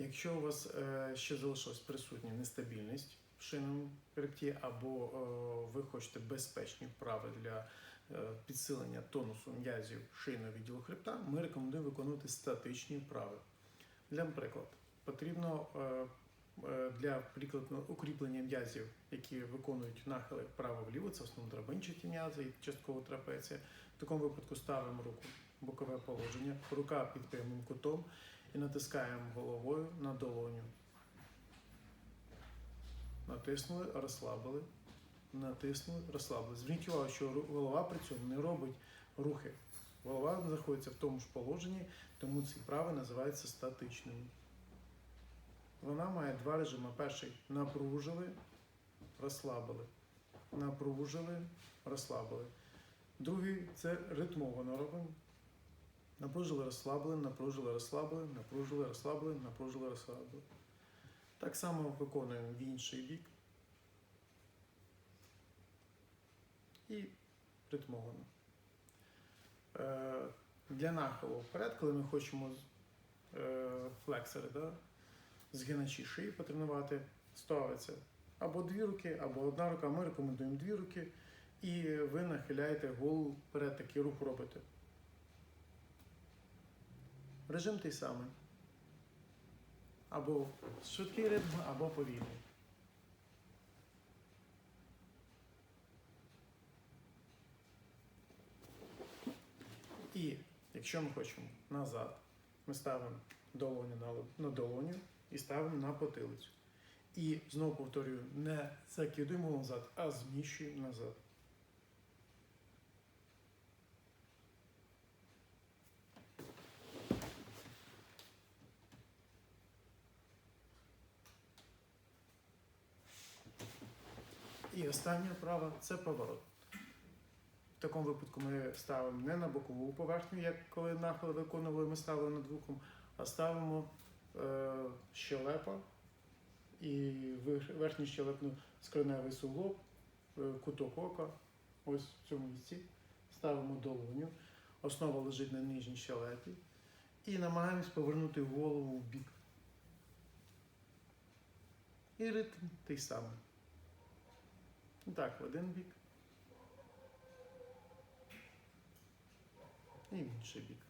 Якщо у вас е, ще залишилась присутня нестабільність в шийному хребті, або е, ви хочете безпечні вправи для е, підсилення тонусу м'язів шийного відділу хребта, ми рекомендуємо виконувати статичні вправи. Для приклад, потрібно для укріплення м'язів, які виконують нахили вправо-вліво, це в основному драбинчаті м'язи і частково трапеція. В такому випадку ставимо руку в бокове положення, рука під прямим кутом і натискаємо головою на долоню. Натиснули, розслабили, натиснули, розслабили. Зверніть увагу, що голова при цьому не робить рухи. Голова знаходиться в тому ж положенні, тому ці вправи називаються статичними. Вона має два режими. Перший напружили, розслабили. Напружили, розслабили. Другий це ритмовано робимо. Напружили, розслабили, напружили, розслабили, напружили, розслабили, напружили, розслабили. Так само виконуємо в інший бік. І ритмовано. Е, Для нахилу вперед, коли ми хочемо е, флексори, да, згиначі шиї потренувати, ставиться або дві руки, або одна рука. Ми рекомендуємо дві руки. І ви нахиляєте голову вперед, такий рух робите. Режим той самий. Або швидкий ритм, або повільний. І якщо ми хочемо назад, ми ставимо долоню на, на долоню і ставимо на потилицю. І знову повторюю, не закидуємо назад, а зміщуємо назад. І остання вправа це поворот. В такому випадку ми ставимо не на бокову поверхню, як коли нахил виконували, ми ставили над вухом, а ставимо е, щелепа і верхній щелепно скроневий суглоб, е, куток ока, ось в цьому місці. Ставимо долоню, основа лежить на нижній щелепі і намагаємось повернути голову в бік. І ритм той самий. Так, в один бік. І в інший бік.